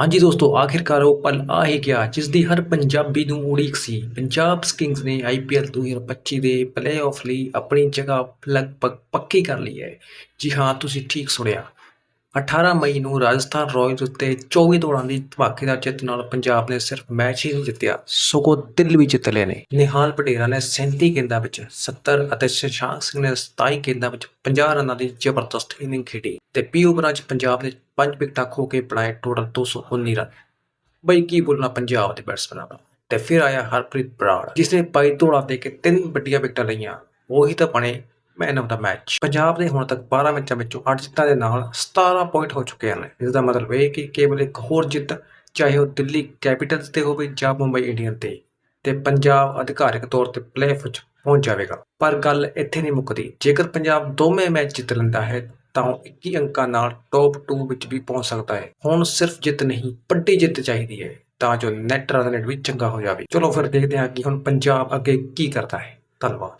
ਹਾਂਜੀ ਦੋਸਤੋ, ਆਖਿਰਕਾਰ ਉਹ ਪਲ ਆ ਹੀ ਗਿਆ ਜਿਸ ਦੀ ਹਰ ਪੰਜਾਬੀ ਨੂੰ ਉਡੀਕ ਸੀ। ਪੰਜਾਬ ਕਿੰਗਸ ਨੇ ਆਈਪੀਐਲ 2025 ਦੇ ਪਲੇਆਫ ਲਈ ਆਪਣੀ ਜਗ੍ਹਾ ਲਗਭਗ ਪੱਕੀ ਕਰ ਲਈ ਹੈ। ਜੀ ਹਾਂ, ਤੁਸੀਂ ਠੀਕ ਸੁਣਿਆ। 18 ਮਈ ਨੂੰ ਰਾਜਸਥਾਨ ਰਾਇਲਸ ਉੱਤੇ 24 ਦੌੜਾਂ ਦੀ ਧਮਾਕੇਦਾਰ ਜਿੱਤ ਨਾਲ ਪੰਜਾਬ ਨੇ ਸਿਰਫ ਮੈਚ ਹੀ ਨਹੀਂ ਜਿੱਤਿਆ, ਸਗੋਂ ਦਿਲ ਵੀ ਜਿੱਤ ਲਏ ਨੇ। ਨਿਹਾਲ ਪਟੇਰਾ ਨੇ 37 ਗੇਂਦਾਂ ਵਿੱਚ 70 ਅਤੇ ਸ਼ਸ਼ਾਂਕ ਸਿੰਘ ਨੇ 27 ਗੇਂਦਾਂ ਵਿੱਚ 50 ਰਨਾਂ ਦੀ ਜ਼ਬਰਦਸਤ ਇਨਿੰਗ ਖੇਡੀ ਤੇ 20 ਓਵਰਾਂ 'ਚ ਪੰਜਾਬ ਨੇ 5 ਵਿਕਟਾਂ ਖੋ ਕੇ ਬਣਾਏ ਟੋਟਲ 219 ਰਨ ਬਈ ਕੀ ਬੋਲਣਾ ਪੰਜਾਬ ਦੇ ਬੈਟਸਮੈਨਾਂ ਦਾ ਤੇ ਫਿਰ ਆਇਆ ਹਰਪ੍ਰੀਤ ਬਰਾੜ, ਜਿਸਨੇ ਨੇ 22 ਦੇ ਕੇ ਤਿੰਨ ਵੱਡੀਆਂ ਵਿਕਟਾਂ ਲਈਆਂ। ਉਹੀ ਤਾਂ ਬਣੇ man of the match Punjab ਦੇ ਹੁਣ ਤੱਕ 12 ਮੈਚਾਂ ਵਿੱਚੋਂ 8 ਜਿੱਤਾਂ ਦੇ ਨਾਲ 17 ਪੁਆਇੰਟ ਹੋ ਚੁੱਕੇ ਹਨ। ਇਸ ਦਾ ਮਤਲਬ ਇਹ ਕਿ ਕੇਵਲ ਇੱਕ ਹੋਰ ਜਿੱਤ, ਚਾਹੇ ਉਹ ਦਿੱਲੀ ਕੈਪੀਟਲਸ ਤੇ ਹੋਵੇ ਜਾਂ ਮੁੰਬਈ ਇੰਡੀਅਨ ਤੇ ਤੇ ਪੰਜਾਬ ਅਧਿਕਾਰਿਕ ਤੌਰ ਤੇ ਪਲੇਆਫ ਵਿੱਚ ਪਹੁੰਚ ਜਾਵੇਗਾ। ਪਰ ਗੱਲ ਇੱਥੇ ਨਹੀਂ ਮੁੱਕਦੀ। ਜੇਕਰ ਪੰਜਾਬ ਦੋਵੇਂ ਮੈਚ ਜਿੱਤ ਲੈਂਦਾ ਹੈ ਤਾਂ ਉਹ 21 ਅੰਕਾਂ ਨਾਲ ਟੌਪ 2 ਵਿੱਚ ਵੀ ਪਹੁੰਚ ਸਕਦਾ ਹੈ। ਹੁਣ ਸਿਰਫ ਜਿੱਤ ਨਹੀਂ, ਵੱਡੀ ਜਿੱਤ ਚਾਹੀਦੀ ਹੈ। ਤਾਂ ਜੋ ਨੈਟ ਰਨ ਰੇਟ ਵੀ ਚੰਗਾ ਹੋ ਜਾਵੇ। ਚਲੋ ਫਿਰ ਦੇਖਦੇ ਹਾਂ ਕਿ ਹੁਣ ਪੰਜਾਬ ਅੱਗੇ ਕੀ ਕਰਦਾ ਹੈ। ਧੰਨਵਾਦ।